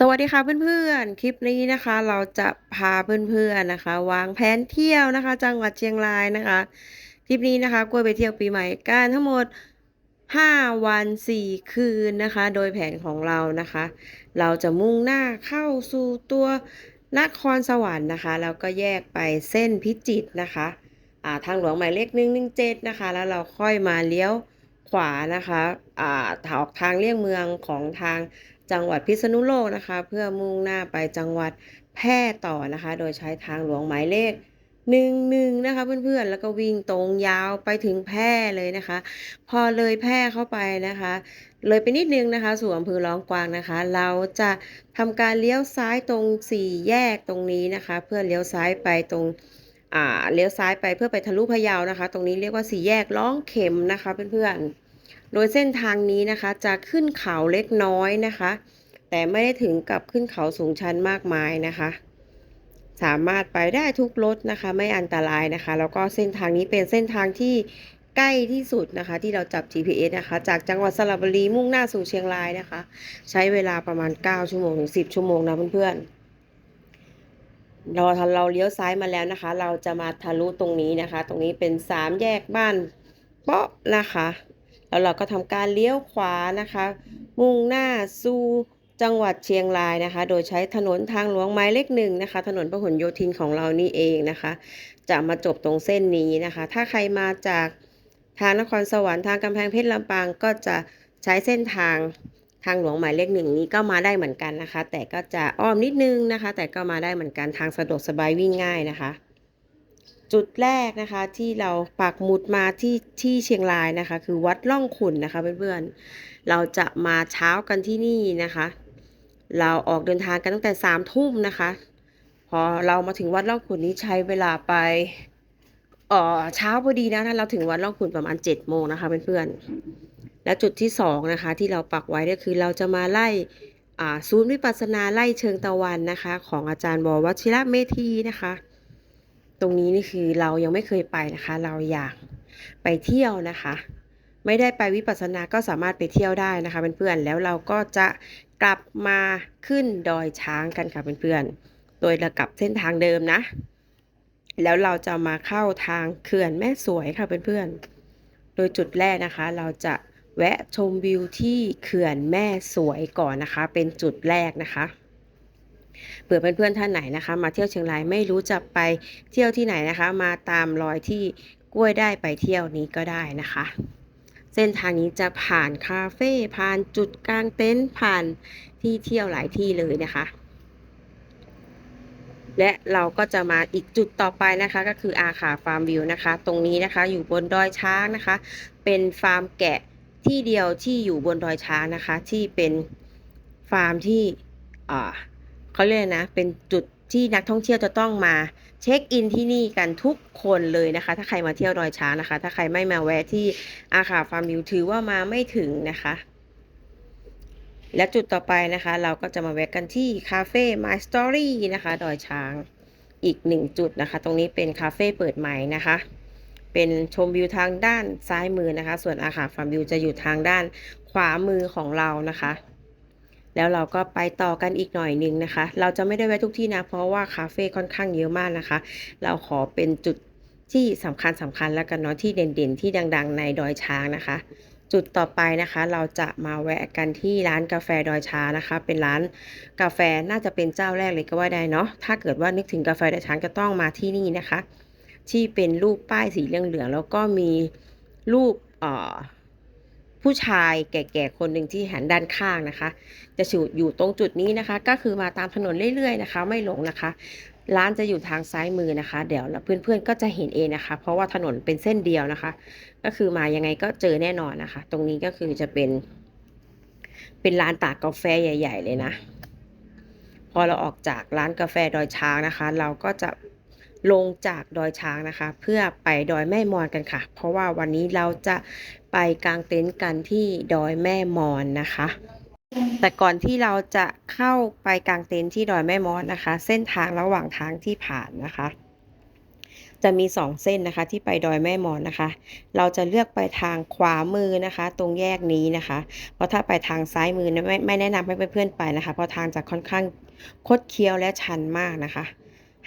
สวัสดีค่ะเพื่อนๆ คลิปนี้นะคะเราจะพาเพื่อนๆนะคะ วางแผนเที่ยวนะคะ จังหวัดเชียงรายนะคะทริปนี้นะคะกล้วยไปเที่ยวปีใหม่กันทั้งหมด 5 วัน 4 คืนนะคะ โดยแผนของเรานะคะ เราจะมุ่งหน้าเข้าสู่ตัวนครสวรรค์นะคะแล้วก็แยกไปเส้นพิจิตรนะคะทางหลวงหมายเลข117นะคะ แล้วเราค่อยมาเลี้ยวขวานะคะอ่าออกทางเลี่ยงเมืองของทาง จังหวัดพิษณุโลกนะคะ เพื่อมุ่งหน้าไปจังหวัดแพร่ต่อนะคะ โดยใช้ทางหลวงหมายเลขหนึ่งหนึ่งนะคะเพื่อนๆ แล้วก็วิ่งตรงยาวไปถึงแพร่เลยนะคะ พอเลยแพร่เข้าไปนะคะ เลยไปนิดนึงนะคะสู่อำเภอร้องกวางนะคะ เราจะทำการเลี้ยวซ้ายตรงสี่แยกตรงนี้นะคะ เพื่อเลี้ยวซ้ายไปตรงเลี้ยวซ้ายไปเพื่อไปทะลุพะเยานะคะ ตรงนี้เรียกว่าสี่แยกร้องเข็มนะคะเพื่อนๆ โดยเส้นทางนี้นะคะจะขึ้นเขาเล็กน้อยนะคะ แต่ไม่ได้ถึงกับขึ้นเขาสูงชันมากมายนะคะ สามารถไปได้ทุกรถนะคะ ไม่อันตรายนะคะ แล้วก็เส้นทางนี้เป็นเส้นทางที่ใกล้ที่สุดนะคะ ที่เราจับ GPS นะคะ จากจังหวัดสระบุรีมุ่งหน้าสู่เชียงรายนะคะ ใช้เวลาประมาณ 9 ชั่วโมงถึง 10 ชั่วโมงนะเพื่อนๆเราเราเลี้ยวซ้ายมาแล้วนะคะ เราจะมาทะลุตรงนี้นะคะ ตรงนี้เป็นสามแยกบ้านเปาะนะคะ แล้วเราก็ทำการเลี้ยวขวานะคะ มุ่งหน้าสู่จังหวัดเชียงรายนะคะ โดยใช้ถนนทางหลวงหมายเลขหนึ่งนะคะ ถนนพหลโยธินของเรานี่เองนะคะ จะมาจบตรงเส้นนี้นะคะ ถ้าใครมาจากทางนครสวรรค์ทางกำแพงเพชรลำปางก็จะใช้เส้นทางทางหลวงหมายเลขหนึ่งนี้ก็มาได้เหมือนกันนะคะ แต่ก็จะอ้อมนิดนึงนะคะ แต่ก็มาได้เหมือนกันทางสะดวกสบายวิ่งง่ายนะคะ จุดแรกนะคะที่เราปักหมุดมาที่ที่เชียงรายนะคะ คือวัดล่องขุนนะคะเพื่อนๆ เราจะมาเช้ากันที่นี่นะคะ เราออกเดินทางกันตั้งแต่สามทุ่มนะคะ พอเรามาถึงวัดล่องขุนนี้ใช้เวลาไปเออเช้าพอดีนะเราถึงวัดล่องขุนประมาณเจ็ดโมงนะคะเพื่อนๆ แล้วจุดที่สองนะคะที่เราปักไว้ก็คือเราจะมาไล่อ่าศูนย์วิปัสสนาไล่เชิงตะวันนะคะ ของอาจารย์บวชิระเมธีนะคะ ตรงนี้นี่คือเรายังไม่เคยไปนะคะ เราอยากไปเที่ยวนะคะ ไม่ได้ไปวิปัสสนาก็สามารถไปเที่ยวได้นะคะเพื่อนๆแล้วเราก็จะกลับมาขึ้นดอยช้างกันค่ะเพื่อนๆโดยเรากลับเส้นทางเดิมนะ แล้วเราจะมาเข้าทางเขื่อนแม่สวยค่ะเพื่อนๆโดยจุดแรกนะคะ เราจะแวะชมวิวที่เขื่อนแม่สวยก่อนนะคะ เป็นจุดแรกนะคะ เผื่อเพื่อนๆท่านไหนนะคะ มาเที่ยวเชียงรายไม่รู้จะไปเที่ยวที่ไหนนะคะ มาตามรอยที่กล้วยได้ไปเที่ยวนี้ก็ได้นะคะ เส้นทางนี้จะผ่านคาเฟ่ผ่านจุดกลางเต็นท์ผ่านที่เที่ยวหลายที่เลยนะคะและเราก็จะมาอีกจุดต่อไปนะคะก็คืออาขาฟาร์มวิวนะคะ ตรงนี้นะคะอยู่บนดอยช้างนะคะ เป็นฟาร์มแกะที่เดียวที่อยู่บนดอยช้างนะคะ ที่เป็นฟาร์มที่อ่า เขาเรียกนะ เป็นจุดที่นักท่องเที่ยวจะต้องมาเช็คอินที่นี่กันทุกคนเลยนะคะ ถ้าใครมาเที่ยวดอยช้างนะคะ ถ้าใครไม่มาแวะที่อาคาฟาร์มวิวถือว่ามาไม่ถึงนะคะ และจุดต่อไปนะคะ เราก็จะมาแวะกันที่คาเฟ่ My Story นะคะ ดอยช้างอีกหนึ่งจุดนะคะ ตรงนี้เป็นคาเฟ่เปิดใหม่นะคะ เป็นชมวิวทางด้านซ้ายมือนะคะ ส่วนอาคาฟาร์มวิวจะอยู่ทางด้านขวามือของเรานะคะ แล้วเราก็ไปต่อกันอีกหน่อยนึงนะคะ เราจะไม่ได้แวะทุกที่นะ เพราะว่าคาเฟ่ค่อนข้างเยอะมากนะคะ เราขอเป็นจุดที่สำคัญสำคัญแล้วกันเนาะที่เด่นๆ ที่ดัง ๆ ในดอยช้างนะคะ จุดต่อไปนะคะ เราจะมาแวะกันที่ร้านกาแฟดอยช้างนะคะ เป็นร้านกาแฟน่าจะเป็นเจ้าแรกเลยก็ว่าได้เนาะถ้าเกิดว่านึกถึงกาแฟดอยช้างก็ต้องมาที่นี่นะคะ ที่เป็นรูปป้ายสีเหลืองๆแล้วก็มีรูปเอ่อ ผู้ชายแก่ๆคนหนึ่งที่หันด้านข้างนะคะ จะอยู่ตรงจุดนี้นะคะ ก็คือมาตามถนนเรื่อยๆนะคะ ไม่หลงนะคะ ร้านจะอยู่ทางซ้ายมือนะคะ เดี๋ยวเพื่อนๆก็จะเห็นเองนะคะ เพราะว่าถนนเป็นเส้นเดียวนะคะ ก็คือมายังไงก็เจอแน่นอนนะคะ ตรงนี้ก็คือจะเป็น เป็นร้านตากกาแฟใหญ่ ๆ เลยนะ พอเราออกจากร้านกาแฟดอยช้างนะคะ เราก็จะ ลงจากดอยช้างนะคะ เพื่อไปดอยแม่มอนกันค่ะ เพราะว่าวันนี้เราจะไปกางเต็นท์กันที่ดอยแม่มอนนะคะ แต่ก่อนที่เราจะเข้าไปกางเต็นท์ที่ดอยแม่มอนนะคะ เส้นทางระหว่างทางที่ผ่านนะคะ จะมี 2 เส้นนะคะที่ไปดอยแม่มอนนะคะ เราจะเลือกไปทางขวามือนะคะ ตรงแยกนี้นะคะ เพราะถ้าไปทางซ้ายมือเนี่ยไม่ไม่แนะนำให้เพื่อนๆไปนะคะ เพราะทางจะค่อนข้างคดเคี้ยวและชันมากนะคะ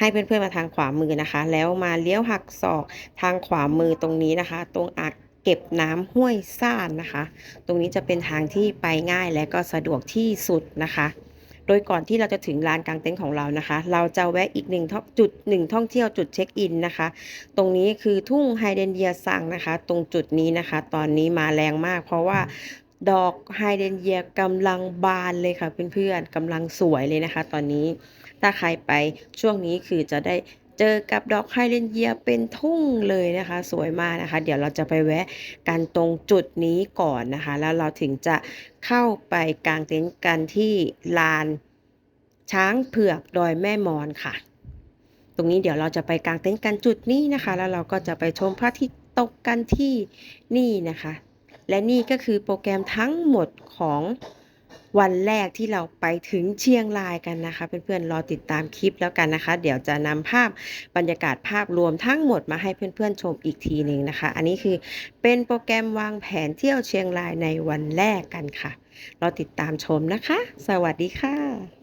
ให้เพื่อนๆมาทางขวามือนะคะ แล้วมาเลี้ยวหักศอกทางขวามือตรงนี้นะคะ ตรงอ่างเก็บน้ำห้วยซ่านนะคะ ตรงนี้จะเป็นทางที่ไปง่ายและก็สะดวกที่สุดนะคะ โดยก่อนที่เราจะถึงลานกลางเต็นท์ของเรานะคะ เราจะแวะอีกหนึ่งท่องจุดหนึ่งท่องเที่ยวจุดเช็คอินนะคะ ตรงนี้คือทุ่งไฮเดรนเยียซังนะคะ ตรงจุดนี้นะคะ ตอนนี้มาแรงมาก เพราะว่าดอกไฮเดรนเยียกำลังบานเลยค่ะเพื่อนๆกำลังสวยเลยนะคะ ตอนนี้ ถ้าใครไปช่วงนี้คือจะได้เจอกับดอกไฮเดรนเยียเป็นทุ่งเลยนะคะ สวยมากนะคะ เดี๋ยวเราจะไปแวะกันตรงจุดนี้ก่อนนะคะ แล้วเราถึงจะเข้าไปกางเต็นท์กันที่ลานช้างเผือกดอยแม่มอนค่ะ ตรงนี้เดี๋ยวเราจะไปกางเต็นท์กันจุดนี้นะคะ แล้วเราก็จะไปชมพระอาทิตย์ตกกันที่นี่นะคะ และนี่ก็คือโปรแกรมทั้งหมดของ วันแรกที่เราไปถึงเชียงรายกันนะคะ เพื่อนๆรอติดตามคลิปแล้วกันนะคะ เดี๋ยวจะนำภาพบรรยากาศภาพรวมทั้งหมดมาให้เพื่อนๆชมอีกทีหนึ่งนะคะ อันนี้คือเป็นโปรแกรมวางแผนเที่ยวเชียงรายในวันแรกกันค่ะรอติดตามชมนะคะ สวัสดีค่ะ